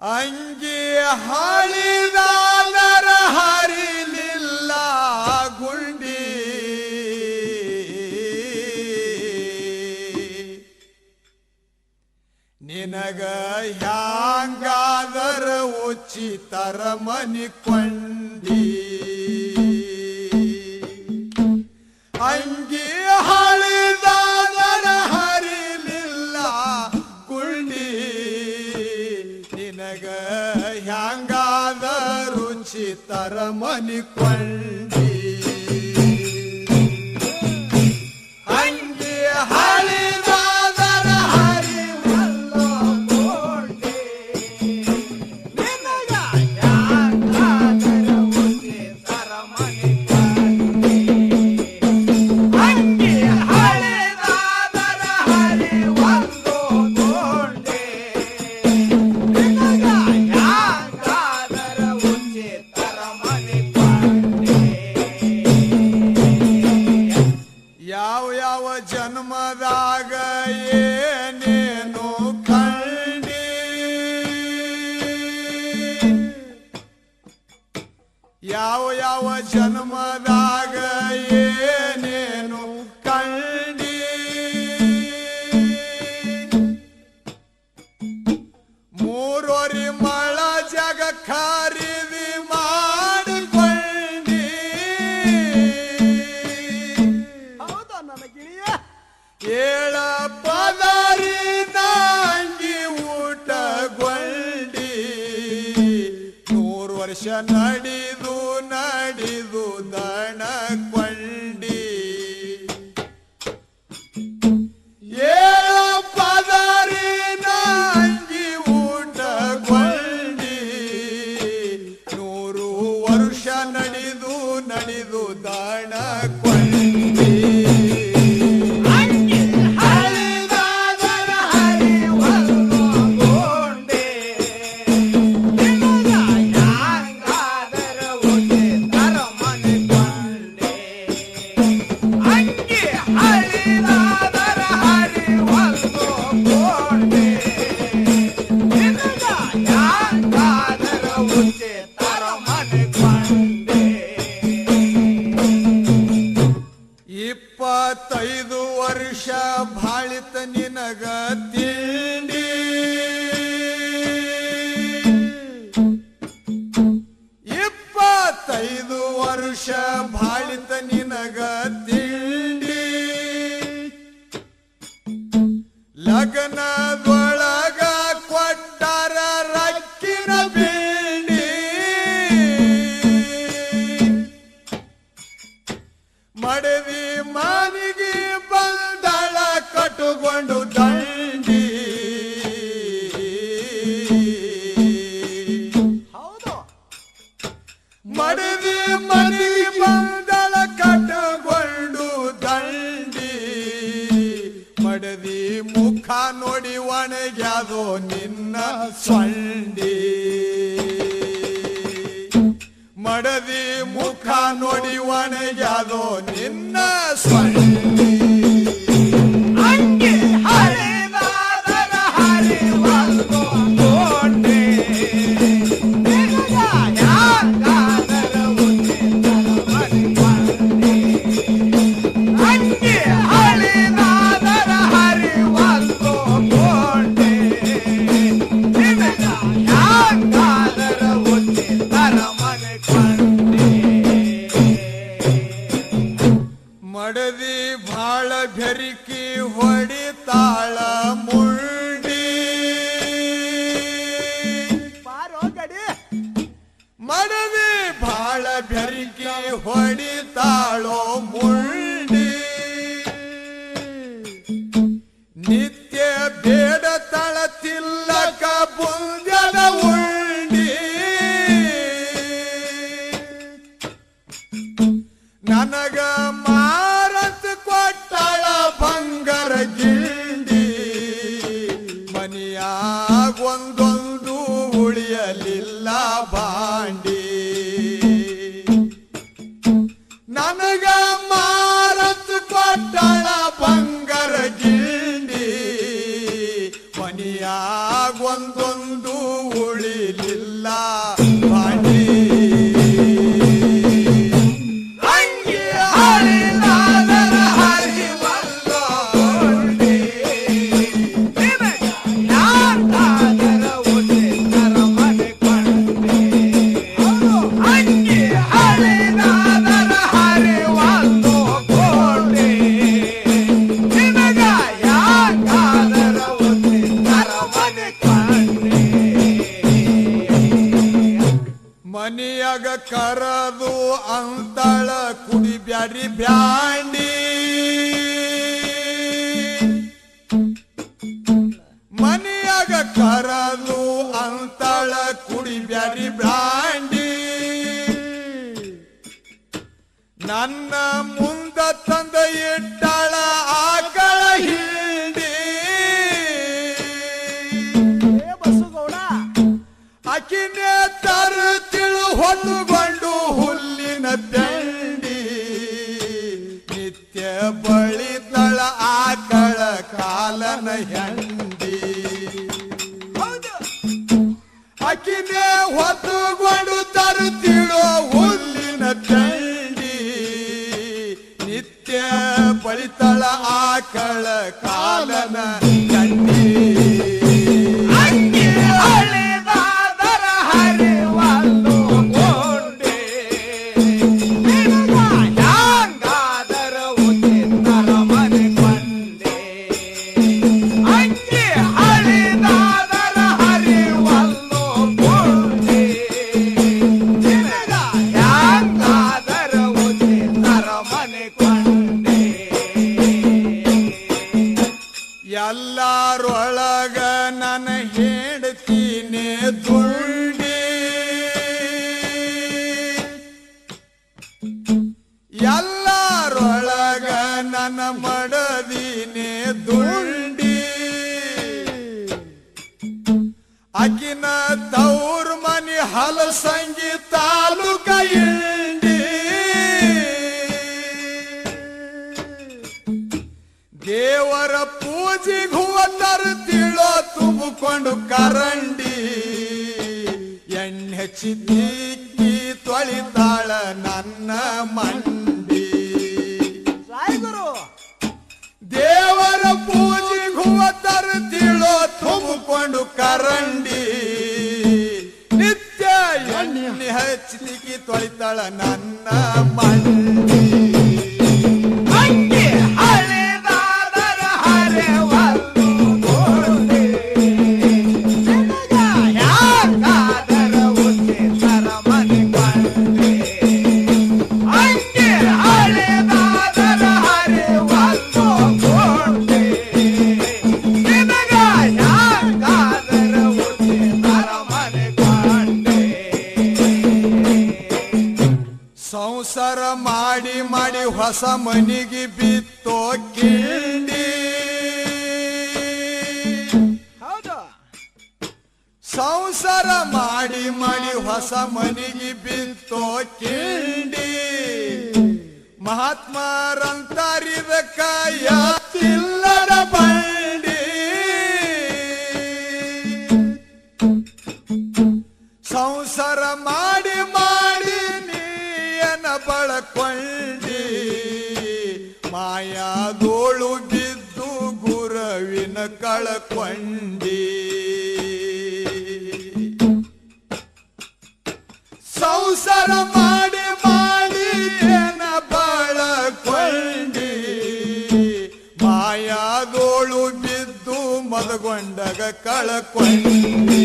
ಅಂಜಿ ಹಳಿದರ ಹರಿಲಿಲ್ಲ ಗುಂಡಿ. ನಿನಗ ಹ್ಯಾಂಗಾದರ ಉಚಿತರ ಮನಿ ಕೊಂಡಿ ಅಂಜಿ ಅರಮನಿಕೊಂಡ ಜನ್ಮದಾಗ ಏನೇನು ಕಂಡಿ? ಮೂರೋರಿ ಮಳ ಜಗ ಖರೀದಿ ಮಾಡಿಕೊಂಡಿ. ಹೌದಾ ನನ್ನ ಗಿಳಿಯ? ಏಳ ಪದಾರಿ ಊಟ ಊಟಗೊಂಡಿ. ನೂರು ವರ್ಷ ನಡಿದು ನಡಿದು உதன ಸೊಂಡಿ. ಮಡದಿ ಮುಖ ನೋಡಿ ಒಣಗ್ಯಾದೋ ನಿನ್ನ ಸೊಂಡಿ. ಒಂದೊಂದು ಉಳಿಯಲಿಲ್ಲ ಬಾಂಡಿ. ನನಗ ಮಾರತ್ ಕೊಟ್ಟಳ ಬಂಗರ ಗಿಂಡಿ. ಮನಿಯಾಗ ಒಂದೊಂದು ಉಳಿಲಿಲ್ಲ ಬ್ಯಾಂಡಿ ಮನಿಯಾಗ ಕರದು ಅಂತಳ ಕುಡಿ ಬ್ಯಾರಿ ಬ್ರಾಂಡಿ ನನ್ನ ಮುಂದ ತಂದ ಇಟ್ಟಳ ಕಾಲನ ಹೆಂಡಿ. ಹೊತ್ತುಗೊಂಡು ಹೊತ್ತುಕೊಂಡು ತರುತ್ತಿಳು ಹುಲ್ಲಿನ ತಂಡಿ. ನಿತ್ಯ ಬಳಿತಳ ಆಕಳ ಕಾಲನ ಎಲ್ಲರೊಳಗ ನನ್ನ ಹೇಳ್ತೀನಿ ದುಂಡಿ. ಎಲ್ಲರೊಳಗ ನನ್ನ ಮಡದೀನಿ ದುಂಡಿ. ಅಕಿನ ತೌರ್ ಮನಿ ಹಲ ತಾಲೂಕ ತುಂಬಿಕೊಂಡು ಕರಂಡಿ. ಎಣ್ಣೆ ಹಚ್ಚಿ ತಿಕ್ಕಿ ತೊಳಿತಾಳ ನನ್ನ ಮಂಡಿ. ರಾಯಗುರು ದೇವರ ಪೂಜೆ ಹೂವ ತಿಳೋ ತುಂಬಿಕೊಂಡು ಕರಂಡಿ. ನಿತ್ಯ ಎಣ್ಣೆ ಹಚ್ಚಿ ತಿಕ್ಕಿ ತೊಳಿತಾಳ ನನ್ನ ಮಂಡಿ. ಹೊಸ ಮನಿಗೆ ಬಿತ್ತೋ ಕಿಂಡಿ. ಹೌದು. ಸಂಸಾರ ಮಾಡಿ ಮಾಡಿ ಹೊಸ ಮನಿಗೆ ಬಿತ್ತೋ ಕಿಂಡಿ. ಮಹಾತ್ಮರಂತಾರಿದ ಯಾತಿಲ್ಲದ ಬಂಡಿ. ಸಂಸಾರ ಮಾಡಿ ಕಳಕೊಂಡಿ ಸಂಸಾರ ಮಾಡಿ ಮಾಡಿ ಏನ ಬಳಕೊಂಡಿ. ಮಾಯಾದೋಳು ಬಿದ್ದು ಮದಗೊಂಡಾಗ ಕಳಕೊಂಡಿ.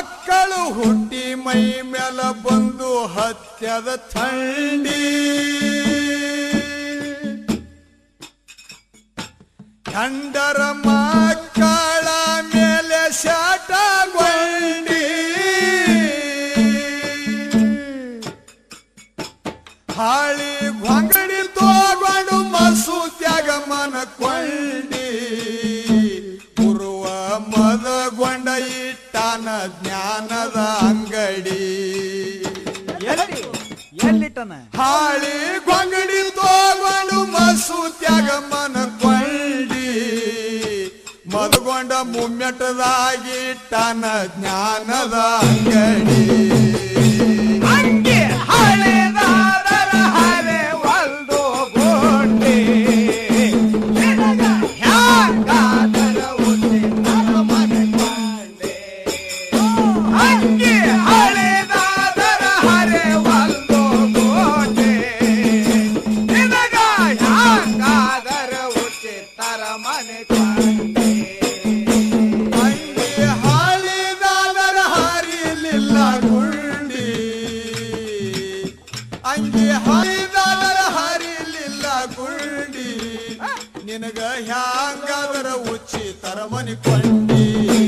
ಮಕ್ಕಳು ಹುಟ್ಟಿ ಮೈ ಮೇಲ ಬಂದು ಹತ್ಯದ ಥಂಡಿ. ಕಂಡರ ಮಕ್ಕಳ ಮೇಲೆ ಶಾಟಗೊಂಡಿ ಹಾಳಿ ಭಂಗಡಿ ತ್ಯಾಗ ಮಸೂತ್ಯಾಗ ಮನಕೊಂಡ ಕಟ್ಟದಾಗಿಟ್ಟನ ಜ್ಞಾನದ ಅಂಗಡಿ ఉంది